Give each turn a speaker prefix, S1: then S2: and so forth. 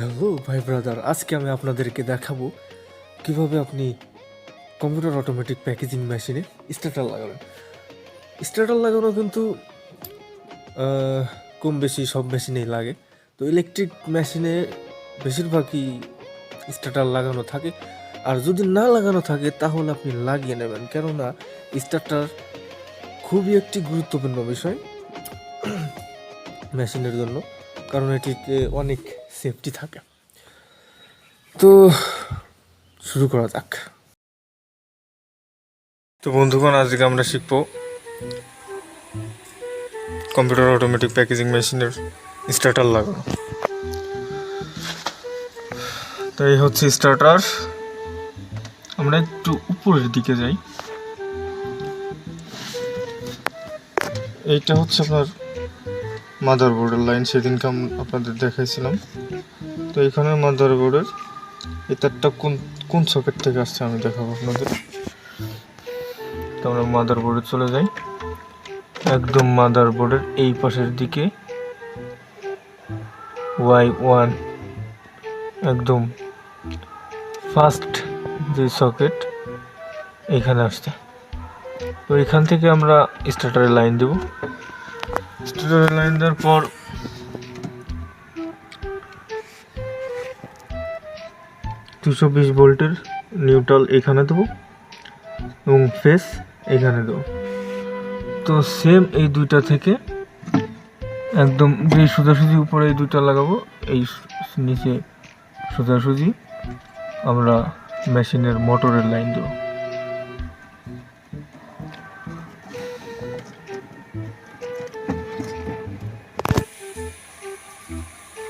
S1: Hello, ভাই brother, আজকে আমি আপনাদেরকে দেখাবো কীভাবে আপনি কম্পিউটার অটোমেটিক প্যাকেজিং মেশিনে স্টার্টার লাগাবেন। স্টার্টার লাগানো কিন্তু কম বেশি সব মেশিনেই লাগে। তো ইলেকট্রিক মেশিনে বেশিরভাগই স্টার্টার লাগানো থাকে। আর যদি না লাগানো থাকে, তাহলে আপনি লাগিয়ে নেবেন। কেননা স্টার্টার খুবই একটি গুরুত্বপূর্ণ বিষয় মেশিনের জন্য। কারণ এটিতে অনেক সেফটি থাকে। তো শুরু করা যাক। তো বন্ধুগণ, আজকে আমরা শিখব কম্পিউটার অটোমেটিক প্যাকেজিং মেশিনের স্টার্টার লাগানো। তো এই হচ্ছে স্টার্টার আমরা একটু উপরের দিকে যাই। এইটা হচ্ছে আপনার মাদারবোর্ডের লাইন সেদিনকে আপনাদের দেখাইছিলাম। তো এখানে মাদারবোর্ডের এই তারটা কোন কোন সকেট থেকে আসছে আমি দেখাবো আপনাদের। তো আমরা মাদারবোর্ডে চলে যাই। একদম মাদারবোর্ডের এই পাশের দিকে ওয়াই ওয়ান একদম ফার্স্ট যে সকেট এখানে আসছে। তো এখান থেকে আমরা স্টার্টারের লাইন দেব। স্টার্টারের লাইন দেওয়ার পর দুশো বিশ ভোল্টের নিউট্রাল এখানে দেবো এবং ফেস এখানে দেবো। তো সেম এই দুইটা থেকে একদম যে সোজাসুজি উপরে এই দুইটা লাগাবো, এই নিচে সোজাসুজি আমরা মেশিনের মোটরের লাইন দেবো।